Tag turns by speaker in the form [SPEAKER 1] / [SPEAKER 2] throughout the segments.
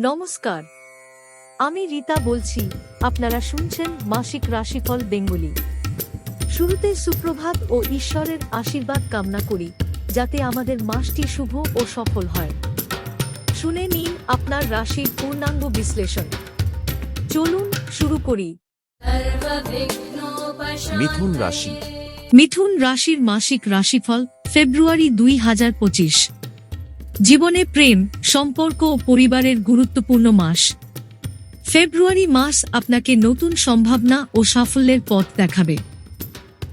[SPEAKER 1] নমস্কার। আমি রীতা বলছি আপনারা শুনছেন মাসিক রাশিফল বেঙ্গলি। শুরুতে সুপ্রভাত ও ঈশ্বরের আশীর্বাদ কামনা করি যাতে আমাদের মাসটি শুভ ও সফল হয়। শুনে নিন আপনার রাশির পূর্ণাঙ্গ বিশ্লেষণ। চলুন শুরু করি।
[SPEAKER 2] মিথুন রাশি।
[SPEAKER 1] মিথুন রাশির মাসিক রাশিফল ফেব্রুয়ারি দুই হাজার পঁচিশ। জীবনে প্রেম, সম্পর্ক ও পরিবারের গুরুত্বপূর্ণ মাস। ফেব্রুয়ারি মাস আপনাকে নতুন সম্ভাবনা ও সাফল্যের পথ দেখাবে।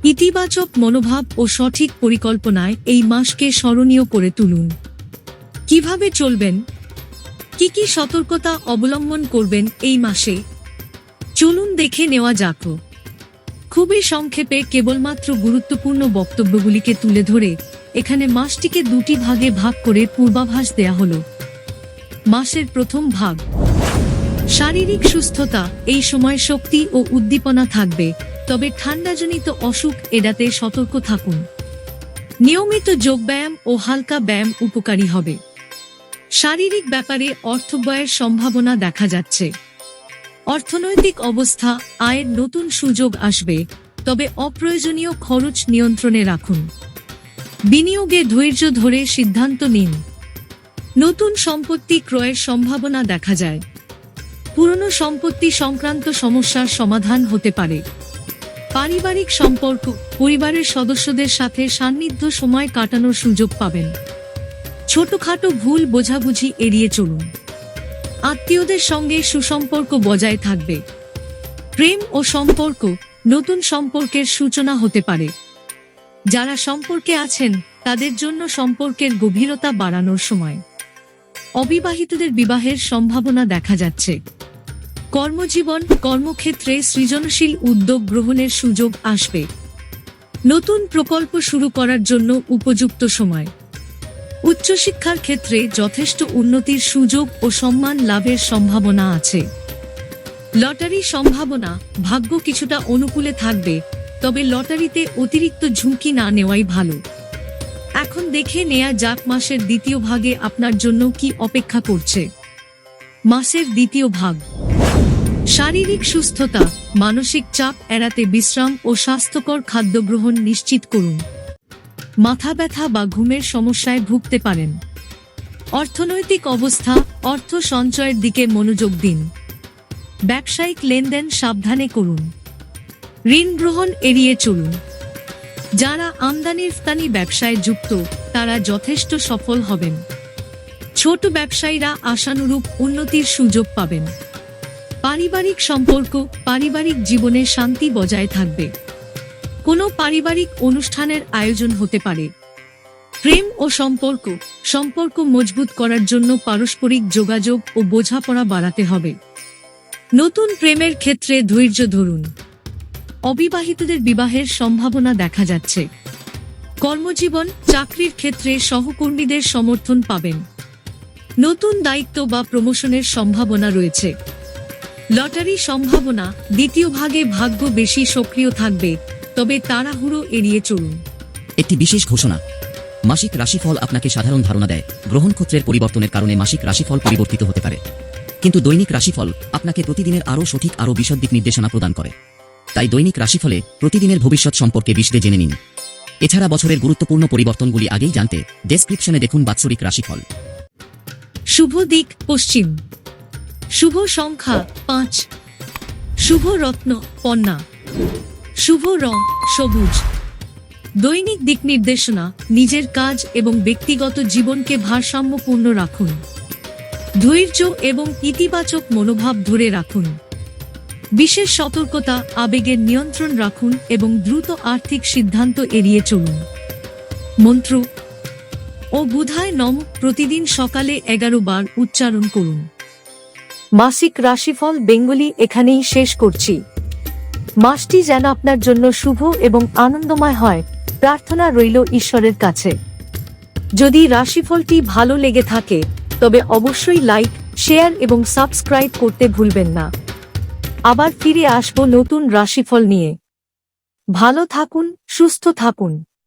[SPEAKER 1] ইতিবাচক মনোভাব ও সঠিক পরিকল্পনায় এই মাসকে স্মরণীয় করে তুলুন। কীভাবে চলবেন? কি কি সতর্কতা অবলম্বন করবেন এই মাসে? চলুন দেখে নেওয়া যাক। খুবই সংক্ষেপে কেবলমাত্র গুরুত্বপূর্ণ বক্তব্যগুলিকে তুলে ধরে এখানে মাসটিকে দুটি ভাগে ভাগ করে পূর্বাভাস দেয়া হল। মাসের প্রথম ভাগ। শারীরিক সুস্থতা, এই সময় শক্তি ও উদ্দীপনা থাকবে, তবে ঠান্ডাজনিত অসুখ এড়াতে সতর্ক থাকুন। নিয়মিত যোগব্যায়াম ও হালকা ব্যায়াম উপকারী হবে। শারীরিক ব্যাপারে অর্থব্যয়ের সম্ভাবনা দেখা যাচ্ছে। অর্থনৈতিক অবস্থা, আয়ের নতুন সুযোগ আসবে, তবে অপ্রয়োজনীয় খরচ নিয়ন্ত্রণে রাখুন। বিনিয়োগে ধৈর্য ধরে সিদ্ধান্ত নিন। নতুন সম্পত্তি ক্রয়ের সম্ভাবনা দেখা যায়। পুরনো সম্পত্তি সংক্রান্ত সমস্যার সমাধান হতে পারে। পারিবারিক সম্পর্ক, পরিবারের সদস্যদের সাথে সান্নিধ্য সময় কাটানোর সুযোগ পাবেন। ছোটখাটো ভুল বোঝাবুঝি এড়িয়ে চলুন। আত্মীয়দের সঙ্গে সুসম্পর্ক বজায় থাকবে। প্রেম ও সম্পর্ক নতুন সম্পর্কের সূচনা হতে পারে। যারা সম্পর্কে আছেন, তাদের জন্য সম্পর্কের গভীরতা বাড়ানোর সময়। অবিবাহিতদের বিবাহের সম্ভাবনা দেখা যাচ্ছে। কর্মজীবন, কর্মক্ষেত্রে সৃজনশীল উদ্যোগ গ্রহণের সুযোগ আসবে। নতুন প্রকল্প শুরু করার জন্য উপযুক্ত সময়। উচ্চশিক্ষার ক্ষেত্রে যথেষ্ট উন্নতির সুযোগ ও সম্মান লাভের সম্ভাবনা আছে। লটারি সম্ভাবনা ভাগ্য কিছুটা অনুকূলে থাকবে তবে লটারিতে অতিরিক্ত ঝুঁকি না নেওয়াই ভালো। এখন দেখে নেয়া যাক মাসের দ্বিতীয় ভাগে আপনার জন্য কি অপেক্ষা করছে। মাসের দ্বিতীয় ভাগ। শারীরিক সুস্থতা, মানসিক চাপ এড়াতে বিশ্রাম ও স্বাস্থ্যকর খাদ্য গ্রহণ নিশ্চিত করুন। মাথা ব্যথা বা ঘুমের সমস্যায় ভুগতে পারেন। অর্থনৈতিক অবস্থা, অর্থ সঞ্চয়ের দিকে মনোযোগ দিন। ব্যবসায়িক লেনদেন সাবধানে করুন। ঋণ গ্রহণ এড়িয়ে চলুন। যারা আমদানি রফতানি ব্যবসায় যুক্ত, তারা যথেষ্ট সফল হবেন। ছোট ব্যবসায়ীরা আশানুরূপ উন্নতির সুযোগ পাবেন। পারিবারিক সম্পর্ক, পারিবারিক জীবনে শান্তি বজায় থাকবে। কোনো পারিবারিক অনুষ্ঠানের আয়োজন হতে পারে। প্রেম ও সম্পর্ক সম্পর্ক মজবুত করার জন্য পারস্পরিক যোগাযোগ ও বোঝাপড়া বাড়াতে হবে। নতুন প্রেমের ক্ষেত্রে ধৈর্য ধরুন। অবিবাহিতদের বিবাহের সম্ভাবনা দেখা যাচ্ছে। কর্মজীবন, চাকরির ক্ষেত্রে সহকর্মীদের সমর্থন পাবেন। নতুন দায়িত্ব বা প্রমোশনের সম্ভাবনা রয়েছে। লটারি সম্ভাবনা দ্বিতীয় ভাগে ভাগ্য বেশি সক্রিয় থাকবে, তবে তাড়াহুড়ো এড়িয়ে চলুন।
[SPEAKER 3] একটি বিশেষ ঘোষণা। মাসিক রাশিফল আপনাকে সাধারণ ধারণা দেয়। গ্রহণক্ষত্রের পরিবর্তনের কারণে মাসিক রাশিফল পরিবর্তিত হতে পারে। কিন্তু দৈনিক রাশিফল আপনাকে প্রতিদিনের আরও সঠিক, আরও বিশদ দিক নির্দেশনা প্রদান করে। তাই দৈনিক রাশিফলে প্রতিদিনের ভবিষ্যৎ সম্পর্কে বিশদে জেনে নিন। এছাড়া বছরের গুরুত্বপূর্ণ পরিবর্তনগুলি আগেই জানতে ডেসক্রিপশনে দেখুন বাৎসরিক রাশিফল।
[SPEAKER 1] শুভ দিক পশ্চিম। শুভ সংখ্যা পাঁচ। শুভ রত্ন পন্না। শুভ রং সবুজ। দৈনিক দিক নির্দেশনা, নিজের কাজ এবং ব্যক্তিগত জীবনকে ভারসাম্যপূর্ণ রাখুন। ধৈর্য এবং ইতিবাচক মনোভাব ধরে রাখুন। বিশেষ সতর্কতা, আবেগের নিয়ন্ত্রণ রাখুন এবং দ্রুত আর্থিক সিদ্ধান্ত এড়িয়ে চলুন। মন্ত্র, ও বুধায় নম, প্রতিদিন সকালে এগারো বার উচ্চারণ করুন। মাসিক রাশিফল বেঙ্গলি এখানেই শেষ করছি। মাসটি যেন আপনার জন্য শুভ এবং আনন্দময় হয়, প্রার্থনা রইল ঈশ্বরের কাছে। যদি রাশিফলটি ভালো লেগে থাকে, তবে অবশ্যই লাইক, শেয়ার এবং সাবস্ক্রাইব করতে ভুলবেন না। আবার ফিরে আসব নতুন রাশিফল নিয়ে। ভালো থাকুন সুস্থ থাকুন।